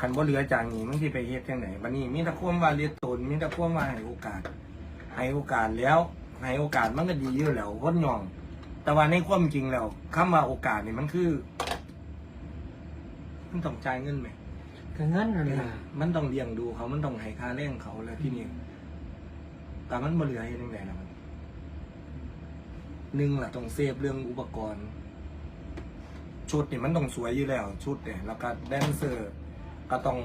คันบ่เหลือจากนี้มันสิไปเฮ็ดจังไดบัดนี้มีแต่ความว่าเลียตนมีแต่ความว่าให้โอกาส ให้โอกาสแล้ว ให้โอกาสมันก็ดีอยู่แล้วคนยอง แต่ว่าในความจริงแล้วคำว่าโอกาสนี่มันคือมันต้องจ่ายเงินไหมก็เงินนั่นล่ะมันต้องเลี้ยงดูเขามันต้องให้ค่าแรงเขาแล้วที่นี่แต่มันบ่เหลือเฮ็ดจังไดล่ะมันหนึ่งล่ะต้องเซฟเรื่องอุปกรณ์ ชุดนี่มันต้องสวยอยู่แล้ว ชุดเนี่ยแล้วก็แดนเซอร์ ก็ต้อง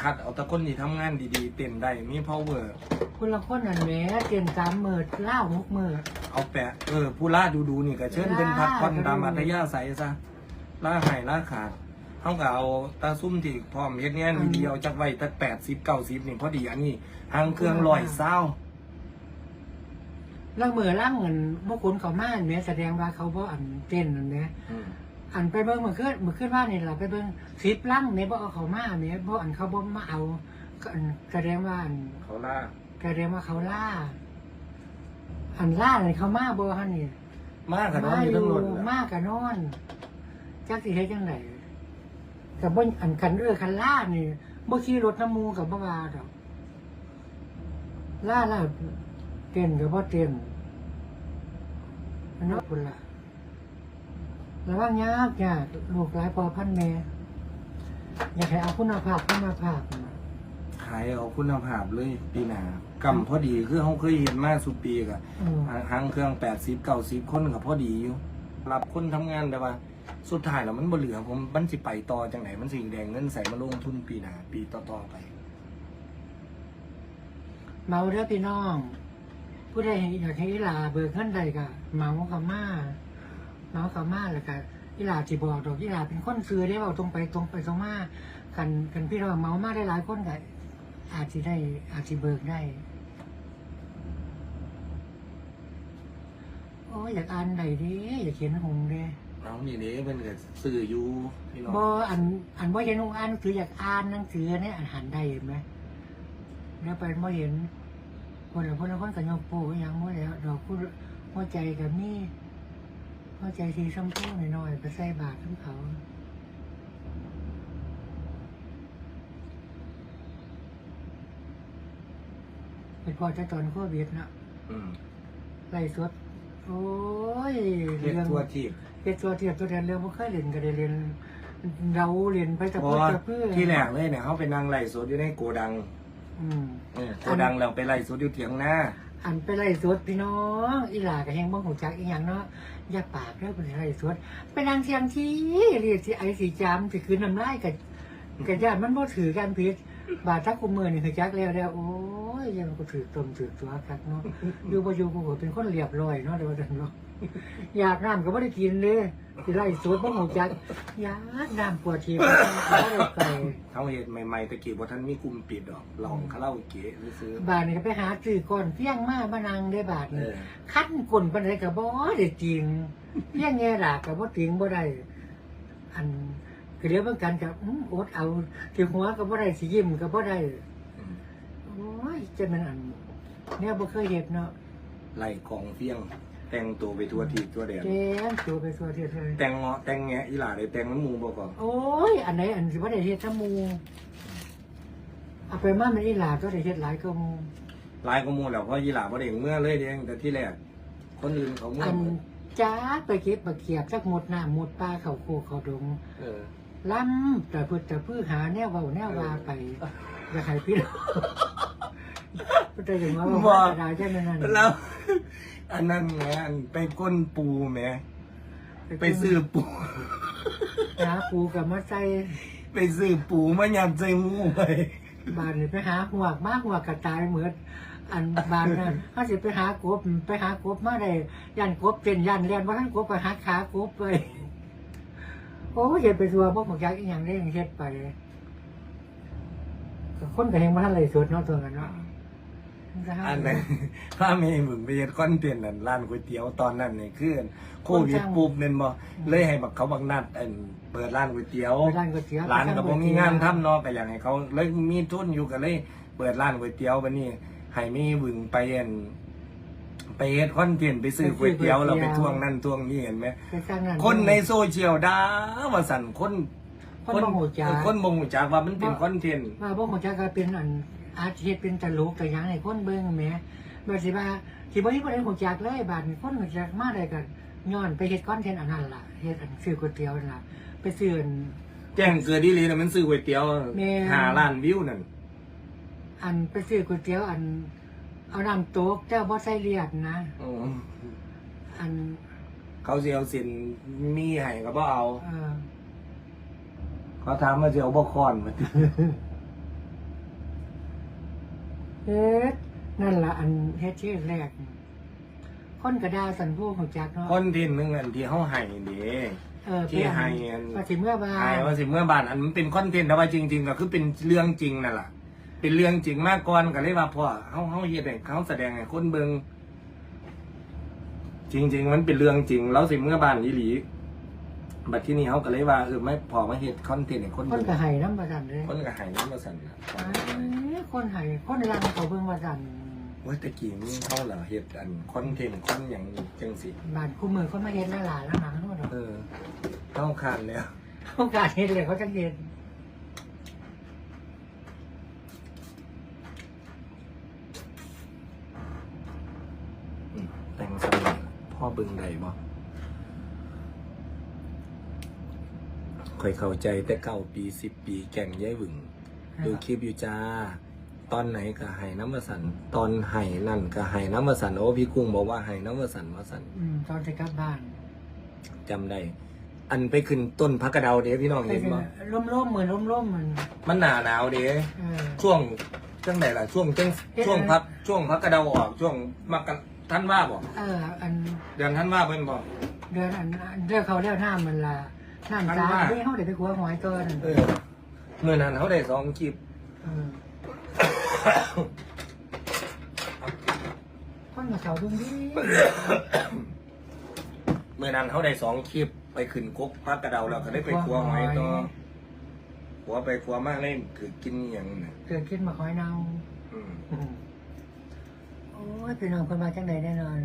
คัดเอาแตะคนที่ทำงานดีๆ เต้นได้มี power คนละคนนั่นแหละเตียนสามหมื่นเล่าหกหมื่น เอาแปะเออผู้ล่าดูดูๆนี่ก็เชิญเป็นพักผ่อนตามอัธยาศัยซะล่าหายล่าขาดเขาก็เอาตาซุ่มที่พร้อมเฮ็ดงานดีๆเอาจากไว้ตั้งแปดสิบเก้าสิบนี่พอดีอันนี้ทางเครื่องลอยเศร้าล่างมือล่างเงินพวกคนเขามาอันเนี้ยแสดงว่าเขาบ่อันเต้นอันเนี้ยอืม อันไปเบิ่งมือขึ้นมือขึ้นว่านี่ล่ะไปเบิ่งสิบล่างเนี่ยบ่เอาเขามาเนี่ยบ่อันเขาบ่มาเอาก็อันแสดงว่าอันเขาล่าแสดงว่าเขาล่า อันล่าเลยเขามาบ่ฮันนี่มากกับน้องอยู่ทั้งหมดมากกับนอนจักสิเฮ็ดจังไดกับบ่อันคันเรือคันล่านี่บ่ขี่รถน้ำมูกับบ่ว่าดอกล่าล่าเต้นกับบ่เต้นอันนั้นพุ่นล่ะ ระวังยากยากลูกหลายพอพันแม่อยากให้เอาคุณภาพคุณภาพน่ะขายเอาคุณภาพเลยปีหน้ากำพอดีคือเขาเคยเห็นมาสุดปีกะเออหางเครื่องแปดสิบเก้าสิบคนกับพอดีอยู่รับคนทำงานแต่ว่า สุดท้ายแล้วมันบ่เหลือผมมันสิไปต่อจังไหนมันสิแดงเงินใส่มาลงทุนปีหน้าปีต่อๆไป เมาเด้อพี่น้อง ผู้ใดอยากให้อีหลาเบิกเงินใดก็เมากับมา เมากับมาแล้วก็อีหลาสิบอกดอกอีหลาเป็นคนซื้อได้เว้าตรงไปตรงไปตรงมากันกันพี่น้องเมามาได้หลายคนก็อาจสิได้อาจสิเบิกได้โอ้ยอยากอ่านใดเดิอยากเขียนหงเด้น้องนี่เด้เพิ่นก็ซื้ออยู่พี่น้องบ่อันอันบ่เห็นหงอ่านหนังสืออยากอ่านหนังสือเนี่ยอ่านหันได้เห็นไหมแล้วไปบ่เห็นคนละคนละคนกับยกโป้อหยังหมดแล้วดอกผู้หัวใจกับมี หัวใจสีชมพูหน่อยๆไปใส่บาตรทั้งเขาเป็นพอจะตอนโควิดเนาะอืมไล่สด โอ้ยเฮ็ดทั่วทีบเฮ็ดตัวเทียบตัวเรียนเรื่องบ่เคยเรียนก็ได้เรียนเราเรียนไปแต่เพเพื่ราะอว่าแต่เพื่อที่แรกเลยเนี่ยเขาไปนั่งไล่สดอยู่ในโกดังอืม เออโกดังเราไปไล่สดอยู่เถียงหน้า อันไปไล่สดพี่น้องอีหลากับแหงบ้องหูจักอีหยังเนาะอย่าปากเรื่อไปไล่สดไปนางเชียงที่เรียกสิไอสีจามสิคืนน้ำลายกับกับญาติมันบ่ถือกันพิษ บาดทักกุมมือนี่คือจักแล้วแล้วโอ้ยยังก็ถือตมถือตัวคักเนาะอยู่บ่อยู่กูก็เป็นคนเรียบร้อยเนาะเดี๋ยวเดี๋ยวเนาะอยากน้ำก็บ่ได้กินเลยสิไล่สดบ้องหูจักอยากน้ำปวดทีบ่ได้ไปเขาเห็ดใหม่ๆตะกี้ว่าท่านมีกลุ่มปิดดอกลองคาราโอเกะซื้อบาทนี่ก็ไปหาซื้อก่อนเพียงมาบ้านางได้บาทเอนี่อขั้นกลนปันไดกับบ่ได้จริงเพียงแง่ดากกับบ่จริงบ่ได้อัน ก็เดี๋ยวเหมือนกันกับอื้ออดเอาที่หัวก็บ่ได้สิยิ้มก็บ่ได้อืมโอ้ยจะมันอันเนี่ยบ่เคยเฮ็ดเนาะไล่กองเฟี้ยง แต่งตัวไปทั่วทีทั่วแดนแกมตัวไปตัวเทียเลยแต่งเงาะแต่งแงะอีหล่าได้แต่งน้ำหมูบ่ก่อนโอ้ย อันไหนอันสิบ่ได้เฮ็ดซะหมู่เอาไปมามันอีหลาก็ได้เฮ็ดหลายก็หมู่หลายก็มูแล้วเพราะอีหล่าบ่ได้เมื่อเลยเด้งแต่ที่แรกคนอื่นเขาเมื่ออันหมดจ้าไปเก็บบักเขียบจักหมดน้ำหมดปลาเข้าโคกเข้าดง เออ ล้ำแต่เพื่อแต่เพื่อหาแนวเว้าแนววาไปอยากให้พี่น้องแต่อย่างว่าว่าได้ใช่ไหมนั่นแล้ว อันนั้นแหมอันไปก้นปูแหมไปซื้อปูหาปูกับมาใส่ไปซื้อปูมายำใส่หมูไปบานนี่ไปหาหัวกมาหัวกกระตายเหมือนอันบานนั่นเขาสิไปหากบไปหากบมาได้ยันกบเป็นยันเรียนว่าท่านกบไปหาขากบไปโอ้ยเฮ็ดไปทัวบ่บอกอยากอีหยังได้เฮ็ดไปก็คนก็เฮงบ่ทันเลยสดเนาะตัวกันเนาะอันนั้นถ้ามีมึงไปเฮ็ดคอนเทนต์นั่นร้านก๋วยเตี๋ยวตอนนั้นนี่คือโควิดปุ๊บเน่นบ่เลยให้บักเขาบักนัดอันเปิดร้านก๋วยเตี๋ยวร้านก๋วยเตี๋ยวร้านก็บ่มีงานทำเนาะก็อยากให้เขาเลยมีทุนอยู่ก็เลย เปิดร้านก๋วยเตี๋ยวบัดนี้ให้มีวึงไปอัน ไปเฮ็ดคอนเทนต์ไปซื้อก๋วยเตี๋ยวแล้วไปทวงนั่นทวงนี่เห็นไหมไปสร้างงานคนในโซเชียลด่าว่าสั่นคนคนบ่หูจักเออคนบ่หูจักว่ามันเป็นคอนเทนต์ว่าบ่ฮู้จักก็เป็นอันอาชีพเป็นตลกแต่หยังให้คนเบิ่งแหมบ่สิว่าสิบ่มีคนใดฮู้จักเลยบาดนี้คนฮู้จักมาได้ก็ย้อนไปเฮ็ดคอนเทนต์อันนั้นล่ะเฮ็ดอันซื้อก๋วยเตี๋ยวนั่นล่ะไปซื้ออันแจ้งเกิดดีเลยนะมันซื้อก๋วยเตี๋ยวแม่หาล้านวิวนั่นอันไปซื้อก๋วยเตี๋ยวอัน เอาน้ำโต๊กเจ้าบ่ใส่เลียดนะ อืมอันเขาสิเอาสินมีให้ก็บ่เอาเออเขาถามว่าสิเอาบ่คอนมาเฮ็ดนั่นล่ะอันเฮ็ดชื่อแรกคนกระดาสันผู้ฮู้จักเนาะคอนเทนต์นึงอันที่เฮาให้เด้เออที่ให้อันว่าสิเมื่อบ่าให้ว่าสิเมื่อบานอันมันเป็นคอนเทนต์แต่ว่าจริง ๆ ก็คือเป็นเรื่องจริงนั่นล่ะ เป็นเรื่องจริงมากก่อนก็เลยว่าพ่อเฮาเฮาเฮ็ดให้เขาแสดงให้คนเบิ่งจริง ๆ มันเป็นเรื่องจริงแล้วสิเมื่อบานอีหลีบัดที่นี่เฮาก็เลยว่าเออไม่พอมาเฮ็ดคอนเทนต์ให้คนคนเบิ่งก็ให้น้ำบ่ซั่นเลยคนก็ให้นำมาสั่นน่ะอ้ายคนให้คนรังเขาเบิ่งว่าซั่นว่าตะกี้นี่เฮาเหรอเฮ็ดอันคอนเทนต์คอนหยังจังสิบ้านคู่มือคนมาเฮ็ดแล้วหลายแล้วหนังทั้งหมดเออเฮาคานแล้ว โอกาสเฮ็ดเลยเขาจังเฮ็ด อืมแต่งสมัยพ่อเบิ่งได้บ่ค่อยเข้าใจแต่เก้าปีสิบปีแก่งย้ายหวึงดูคลิปอยู่จ้า ตอนไหนก็ไห้น้ำมาสัน ตอนไห้นั่นก็ไห้น้ำมาสันโอ้พี่กุ้งบอกว่าไห้น้ำมาสันมาสันอืมตอนจะกลับบ้านจำได้อันไปขึ้นต้นพักกระเดาเด้พี่น้องเห็นบ่ล่มๆเหมือนล่มๆมันมันหนาหนาวเด้ช่วงจังไหนล่ะช่วงจังช่วงพักช่วงพักกระเดาออกช่วงมักกะ ท่านว่าบ่เออ อันเดือนท่านว่าเพิ่นบ่เดือนอันเดือนเขาเดือนหน้ามันละน้ำอันตาว่าที่เขาเดี๋ยวไปขัวหอยตัวนั่นเออเมื่อนั้นเขาได้สองคลิปเออคนมาเสาดุงดีเมื่อนั้นเขาได้สองคลิปไปขึ้นกกพักกระเดาแล้วก็ได้ไปครัวหอยต่อหัวไปครัวมากเลยคือกินอหย่างน่ะเกิดขึ้นมาคอยเนาอืมโอ้ ยพี่น้องคนมาจังใดแน่นอน